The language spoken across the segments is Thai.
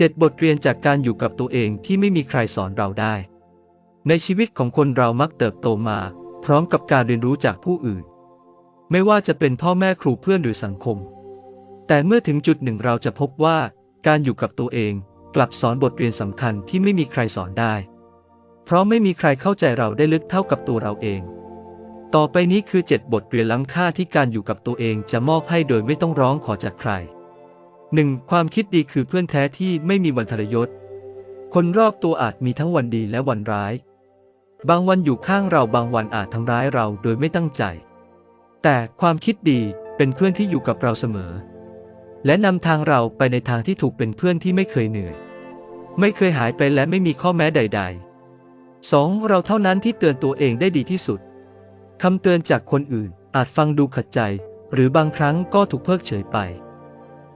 7 บทเรียนจากการอยู่กับตัวเองที่ไม่มีใครสอนเราได้ ในชีวิตของคนเรามักเติบโตมา พร้อมกับการเรียนรู้จากผู้อื่น ไม่ว่าจะเป็นพ่อแม่ครูเพื่อนหรือสังคม แต่เมื่อถึงจุดหนึ่งเราจะพบว่า การอยู่กับตัวเองกลับสอนบทเรียนสำคัญที่ไม่มีใครสอนได้ เพราะไม่มีใครเข้าใจเราได้ลึกเท่ากับตัวเราเอง ต่อไปนี้คือ 7 บทเรียนล้ำค่าที่การอยู่กับตัวเองจะมอบให้โดยไม่ต้องร้องขอจากใคร 1. ความคิดดีคือเพื่อนแท้ที่ไม่มีวันทรยศ คนรอบตัวอาจมีทั้งวันดีและวันร้าย บางวันอยู่ข้างเราบางวันอาจทำร้ายเราโดยไม่ตั้งใจ แต่ความคิดดีเป็นเพื่อนที่อยู่กับเราเสมอ และนำทางเราไปในทางที่ถูกเป็นเพื่อนที่ไม่เคยเหนื่อย ไม่เคยหายไปและไม่มีข้อแม้ใด ๆ 2. เราเท่านั้นที่เตือนตัวเองได้ดีที่สุดคำเตือนจากคนอื่นอาจฟังดูขัดใจ หรือบางครั้งก็ถูกเพิกเฉยไป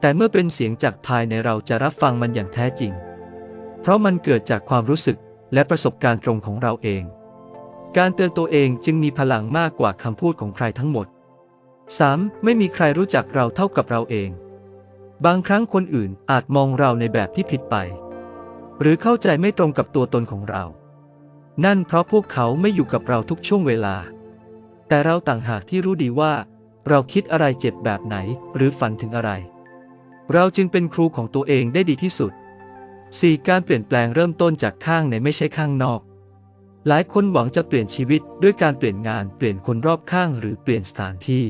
แต่เมื่อเป็นเสียงจากภายในเราจะรับฟังมันอย่างแท้จริง เพราะมันเกิดจากความรู้สึกและประสบการณ์ตรงของเราเอง การเตือนตัวเองจึงมีพลังมากกว่าคำพูดของใครทั้งหมด 3. ไม่มีใครรู้จักเราเท่ากับเราเอง บางครั้งคนอื่นอาจมองเราในแบบที่ผิดไป หรือเข้าใจไม่ตรงกับตัวตนของเรา นั่นเพราะพวกเขาไม่อยู่กับเราทุกช่วงเวลา แต่เราต่างหากที่รู้ดีว่า เราคิดอะไรเจ็บแบบไหน หรือฝันถึงอะไร เราจึงเป็นครูของตัวเองได้ดีที่สุด 4. การเปลี่ยนแปลงเริ่มต้นจากข้างในไม่ใช่ข้างนอก หลายคนหวังจะเปลี่ยนชีวิตด้วยการเปลี่ยนงานเปลี่ยนคนรอบข้างหรือเปลี่ยนสถานที่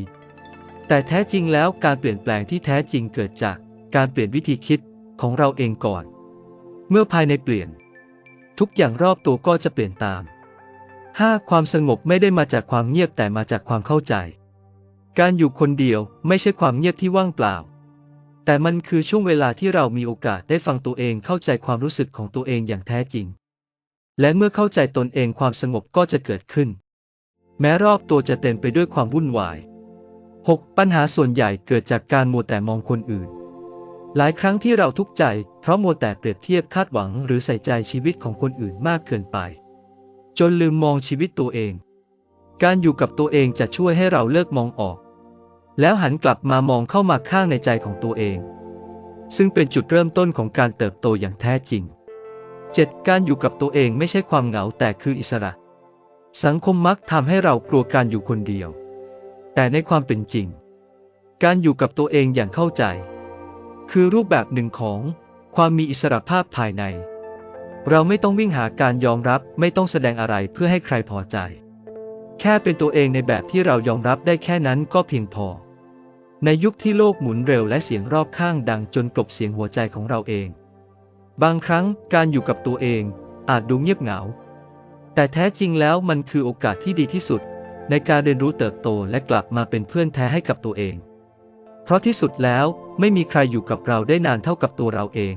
แต่แท้จริงแล้วการเปลี่ยนแปลงที่แท้จริงเกิดจากการเปลี่ยนวิธีคิดของเราเองก่อน เมื่อภายในเปลี่ยน ทุกอย่างรอบตัวก็จะเปลี่ยนตาม 5. ความสงบไม่ได้มาจากความเงียบแต่มาจากความเข้าใจ การอยู่คนเดียวไม่ใช่ความเงียบที่ว่างเปล่า แต่มันคือช่วงเวลาที่เรามีโอกาสได้ฟังตัวเองเข้าใจความรู้สึกของตัวเองอย่างแท้จริง และเมื่อเข้าใจตนเองความสงบก็จะเกิดขึ้น แม้รอบตัวจะเต็มไปด้วยความวุ่นวาย 6. ปัญหาส่วนใหญ่เกิดจากการมัวแต่มองคนอื่น หลายครั้งที่เราทุกข์ใจ เพราะมัวแต่เปรียบเทียบคาดหวังหรือใส่ใจชีวิตของคนอื่นมากเกินไป จนลืมมองชีวิตตัวเอง การอยู่กับตัวเองจะช่วยให้เราเลิกมองออก แล้วหันกลับมามองเข้ามาข้างในใจของตัวเอง ซึ่งเป็นจุดเริ่มต้นของการเติบโตอย่างแท้จริง 7. การอยู่กับตัวเองไม่ใช่ความเหงาแต่คืออิสระ สังคมมักทำให้เรากลัวการอยู่คนเดียว แต่ในความเป็นจริง การอยู่กับตัวเองอย่างเข้าใจ คือรูปแบบหนึ่งของความมีอิสระภาพภายใน เราไม่ต้องวิ่งหาการยอมรับไม่ต้องแสดงอะไรเพื่อให้ใครพอใจ แค่เป็นตัวเองในแบบที่เรายอมรับได้แค่นั้นก็เพียงพอ ในยุคที่โลกหมุนเร็วและเสียงรอบข้างดังจนกลบเสียงหัวใจของเราเอง บางครั้งการอยู่กับตัวเองอาจดูเงียบเหงา แต่แท้จริงแล้วมันคือโอกาสที่ดีที่สุด ในการเรียนรู้เติบโตและกลับมาเป็นเพื่อนแท้ให้กับตัวเอง เพราะที่สุดแล้วไม่มีใครอยู่กับเราได้นานเท่ากับตัวเราเอง